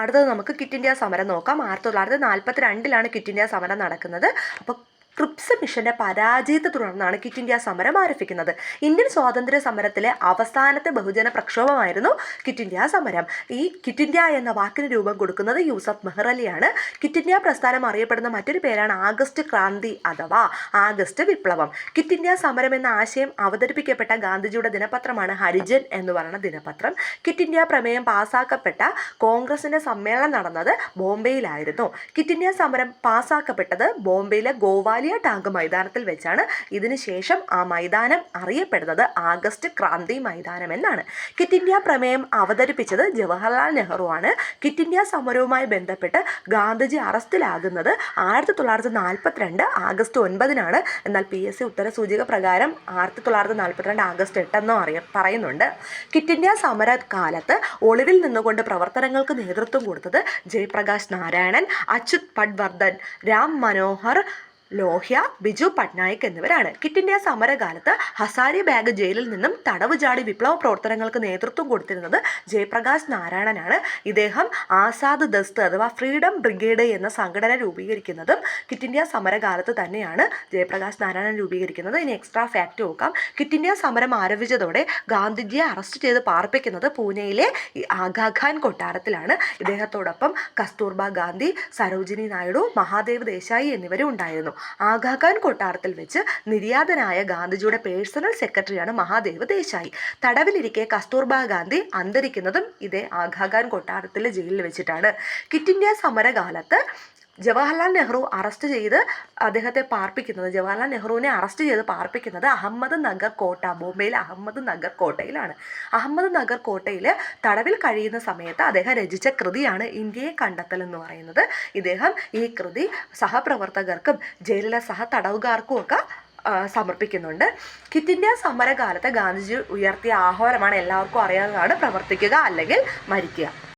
അടുത്തത് നമുക്ക് kit India സമരം നോക്കാം. ആയിരത്തി തൊള്ളായിരത്തി നാൽപ്പത്തി രണ്ടിലാണ് കിറ്റ് ഇന്ത്യ സമരം നടക്കുന്നത്. അപ്പോൾ ക്രിപ്സ് മിഷന്റെ പരാജയത്തെ തുടർന്നാണ് ക്വിറ്റ് ഇന്ത്യ സമരം ആരംഭിക്കുന്നത്. ഇന്ത്യൻ സ്വാതന്ത്ര്യ സമരത്തിലെ അവസാനത്തെ ബഹുജന പ്രക്ഷോഭമായിരുന്നു ക്വിറ്റ് ഇന്ത്യ സമരം. ഈ ക്വിറ്റ് ഇന്ത്യ എന്ന വാക്കിന് രൂപം കൊടുക്കുന്നത് യൂസഫ് മെഹ്റലിയാണ് ക്വിറ്റ് ഇന്ത്യ പ്രസ്ഥാനം അറിയപ്പെടുന്ന മറ്റൊരു പേരാണ് ആഗസ്റ്റ് ക്രാന്തി അഥവാ ആഗസ്റ്റ് വിപ്ലവം. ക്വിറ്റ് ഇന്ത്യ സമരം എന്ന ആശയം അവതരിപ്പിക്കപ്പെട്ട ഗാന്ധിജിയുടെ ദിനപത്രമാണ് ഹരിജൻ എന്ന് പറയുന്ന ദിനപത്രം. ക്വിറ്റ് ഇന്ത്യ പ്രമേയം പാസാക്കപ്പെട്ട കോൺഗ്രസിന്റെ സമ്മേളനം നടന്നത് ബോംബെയിലായിരുന്നു. ക്വിറ്റ് ഇന്ത്യ സമരം പാസാക്കപ്പെട്ടത് ബോംബെയിലെ ഗോവാലിയ ടാങ്ക് മൈതാനത്തിൽ വെച്ചാണ് ഇതിനുശേഷം ആ മൈതാനം അറിയപ്പെടുന്നത് ആഗസ്റ്റ് ക്രാന്തി മൈതാനം എന്നാണ്. കിറ്റ് ഇന്ത്യ പ്രമേയം അവതരിപ്പിച്ചത് ജവഹർലാൽ നെഹ്റു ആണ്. കിറ്റ് ഇന്ത്യ സമരവുമായി ബന്ധപ്പെട്ട് ഗാന്ധിജി അറസ്റ്റിലാകുന്നത് ആയിരത്തി തൊള്ളായിരത്തി നാൽപ്പത്തിരണ്ട് ആഗസ്റ്റ് ഒൻപതിനാണ്. എന്നാൽ പി എസ് സി ഉത്തരസൂചിക പ്രകാരം ആയിരത്തി തൊള്ളായിരത്തി നാൽപ്പത്തിരണ്ട് ആഗസ്റ്റ് എട്ടെന്നോ അറിയ പറയുന്നുണ്ട്. കിറ്റ് ഇന്ത്യ സമരകാലത്ത് ഒളിവിൽ നിന്നുകൊണ്ട് പ്രവർത്തനങ്ങൾക്ക് നേതൃത്വം കൊടുത്തത് ജയപ്രകാശ് നാരായണൻ അച്യുത് പട്വർദ്ധൻ രാം മനോഹർ ലോഹ്യ ബിജു പട്നായിക് എന്നിവരാണ്. കിറ്റ് ഇന്ത്യ സമരകാലത്ത് ഹസാരി ബാഗ് ജയിലിൽ നിന്നും തടവ് ചാടി വിപ്ലവ പ്രവർത്തനങ്ങൾക്ക് നേതൃത്വം കൊടുത്തിരുന്നത് ജയപ്രകാശ് നാരായണനാണ്. ഇദ്ദേഹം ആസാദ് ദസ്ത് അഥവാ ഫ്രീഡം ബ്രിഗേഡ് എന്ന സംഘടന രൂപീകരിക്കുന്നതും കിറ്റ് ഇന്ത്യ സമരകാലത്ത് തന്നെയാണ് ജയപ്രകാശ് നാരായണൻ രൂപീകരിക്കുന്നത്. ഇനി എക്സ്ട്രാ ഫാക്റ്റ് നോക്കാം. കിറ്റ് ഇന്ത്യ സമരം ആരംഭിച്ചതോടെ ഗാന്ധിജിയെ അറസ്റ്റ് ചെയ്ത് പാർപ്പിക്കുന്നത് പൂനെയിലെ ആഗാഖാൻ കൊട്ടാരത്തിലാണ്. ഇദ്ദേഹത്തോടൊപ്പം കസ്തൂർബ ഗാന്ധി സരോജിനി നായിഡു മഹാദേവ് ദേശായി എന്നിവരും ഉണ്ടായിരുന്നു. ആഗാഖാൻ കൊട്ടാരത്തിൽ വെച്ച് നിര്യാതനായ ഗാന്ധിജിയുടെ പേഴ്സണൽ സെക്രട്ടറിയാണ് മഹാദേവ് ദേശായി. തടവിലിരിക്കെ കസ്തൂർബ ഗാന്ധി അന്തരിക്കുന്നതും ഇതേ ആഗാഖാൻ കൊട്ടാരത്തിലെ ജയിലിൽ വെച്ചിട്ടാണ്. കിറ്റ് ഇന്ത്യ സമരകാലത്ത് ജവഹർലാൽ നെഹ്റു അറസ്റ്റ് ചെയ്ത് അദ്ദേഹത്തെ പാർപ്പിക്കുന്നത് ജവഹർലാൽ നെഹ്റുവിനെ അറസ്റ്റ് ചെയ്ത് പാർപ്പിക്കുന്നത് അഹമ്മദ് നഗർ കോട്ട ബോംബെയിലെ അഹമ്മദ് നഗർ കോട്ടയിലാണ്. അഹമ്മദ് നഗർ കോട്ടയിൽ തടവിൽ കഴിയുന്ന സമയത്ത് അദ്ദേഹം രചിച്ച കൃതിയാണ് ഇന്ത്യയെ കണ്ടെത്തൽ എന്ന് പറയുന്നത്. ഇദ്ദേഹം ഈ കൃതി സഹപ്രവർത്തകർക്കും ജയിലിലെ സഹ തടവുകാർക്കും ഒക്കെ സമർപ്പിക്കുന്നുണ്ട്. കിറ്റ് ഇന്ത്യ സമരകാലത്ത് ഗാന്ധിജി ഉയർത്തിയ ആഹ്വാനമാണ് എല്ലാവർക്കും അറിയാവുന്നതാണ് പ്രവർത്തിക്കുക അല്ലെങ്കിൽ മരിക്കുക.